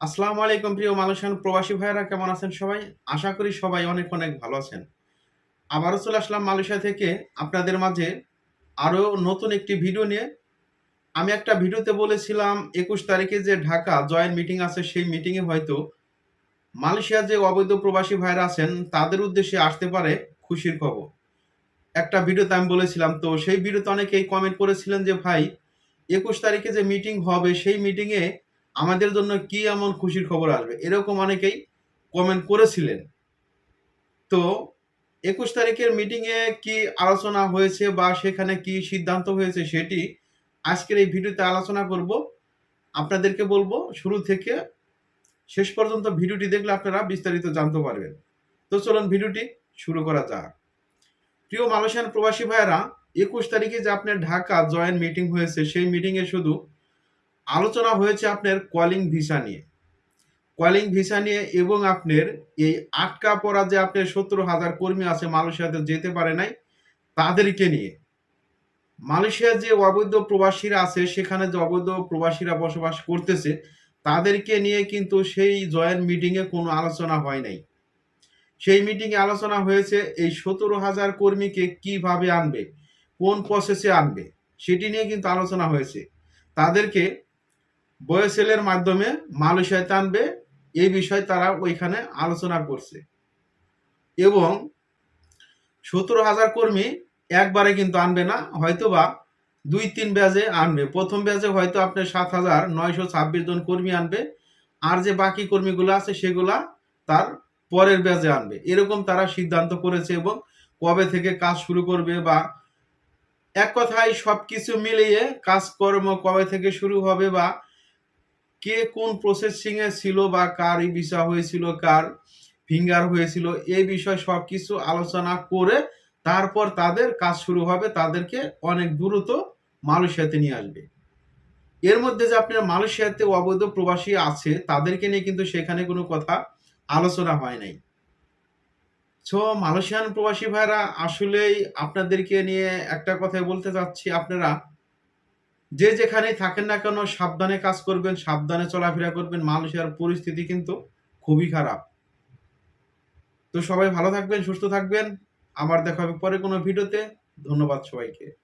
আসসালামু আলাইকুম প্রিয় মালয়েশিয়ান প্রবাসী ভাইয়েরা, কেমন আছেন সবাই? আশা করি সবাই অনেক অনেক ভালো আছেন। আবারও চলে আসলাম মালয়েশিয়া থেকে আপনাদের মাঝে আরও নতুন একটি ভিডিও নিয়ে। আমি একটা ভিডিওতে বলেছিলাম একুশ তারিখে যে ঢাকা জয়েন্ট মিটিং আছে, সেই মিটিংয়ে হয়তো মালয়েশিয়ার যে অবৈধ প্রবাসী ভাইয়েরা আছেন, তাদের উদ্দেশ্যে আসতে পারে খুশির খবর। একটা ভিডিওতে আমি বলেছিলাম, তো সেই ভিডিওতে অনেকেই কমেন্ট করেছিলেন যে, ভাই, একুশ তারিখে যে মিটিং হবে, সেই মিটিংয়ে আমাদের জন্য কি এমন খুশির খবর আসবে? এরকম অনেকেই কমেন্ট করেছিলেন। তো একুশ তারিখের মিটিংয়ে কি আলোচনা হয়েছে বা সেখানে কি সিদ্ধান্ত হয়েছে সেটি আজকের এই ভিডিওতে আলোচনা করব। আপনাদেরকে বলব, শুরু থেকে শেষ পর্যন্ত ভিডিওটি দেখলে আপনারা বিস্তারিত জানতে পারবেন। তো চলুন ভিডিওটি শুরু করা যাক। প্রিয় মালয়েশিয়ান প্রবাসী ভাইয়েরা, একুশ তারিখে যে আপনার ঢাকা জয়েন্ট মিটিং হয়েছে, সেই মিটিংয়ে শুধু আলোচনা হয়েছে আপনার কলিং ভিসা নিয়ে। কলিং ভিসা নিয়ে এবং আপনার এই আটকা পড়া যে আপনার সত্তর হাজার কর্মী আছে মালয়েশিয়াতে যেতে পারে নাই, তাদেরকে নিয়ে। মালয়েশিয়ার যে অবৈধ প্রবাসীরা আছে, সেখানে যে অবৈধ প্রবাসীরা বসবাস করতেছে, তাদেরকে নিয়ে কিন্তু সেই জয়েন্ট মিটিংয়ে কোনো আলোচনা হয় নাই। সেই মিটিংয়ে আলোচনা হয়েছে এই সতেরো হাজার কর্মীকে কীভাবে আনবে, কোন প্রসেসে আনবে, সেটি নিয়ে কিন্তু আলোচনা হয়েছে। তাদেরকে বয়েসেলের মাধ্যমে মালয়েশিয়াতে আনবে এই বিষয়ে তারা ওইখানে আলোচনা করছে। এবং সতেরো হাজার কর্মী একবারে কিন্তু আনবে না, হয়তোবা দুই, তিন ব্যাজে আনবে। প্রথম ব্যাজে হয়তো আপনার সাত হাজার নয়শো ছাব্বিশ জন কর্মী আনবে, আর যে বাকি কর্মীগুলো আছে সেগুলা তার পরের ব্যাজে আনবে। এরকম তারা সিদ্ধান্ত করেছে এবং কবে থেকে কাজ শুরু করবে বা এক কথায় সব কিছু মিলিয়ে কাজকর্ম কবে থেকে শুরু হবে বা কে কোন প্রসেসিংয়ে ছিল বা কার ই ভিসা হয়েছিল, কার ফিঙ্গার হয়েছিল, এই বিষয়ে সব কিছু আলোচনা করে তারপর তাদের কাজ শুরু হবে, তাদেরকে অনেক দ্রুত মালয়েশিয়াতে নিয়ে আসবে। এর মধ্যে যে আপনার মালয়েশিয়াতে অবৈধ প্রবাসী আছে, তাদেরকে নিয়ে কিন্তু সেখানে কোনো কথা আলোচনা হয় নাই। সো মালয়েশিয়ান প্রবাসী ভাইরা, আসলেই আপনাদেরকে নিয়ে একটা কথাই বলতে চাচ্ছি আপনারা যে যেখানেই থাকেন না কেন, সাবধানে কাজ করবেন, সাবধানে চলাফেরা করবেন মালয়েশিয়ার পরিস্থিতি কিন্তু খুবই খারাপ। তো সবাই ভালো থাকবেন, সুস্থ থাকবেন। আবার দেখা হবে পরে কোনো ভিডিওতে। ধন্যবাদ সবাইকে।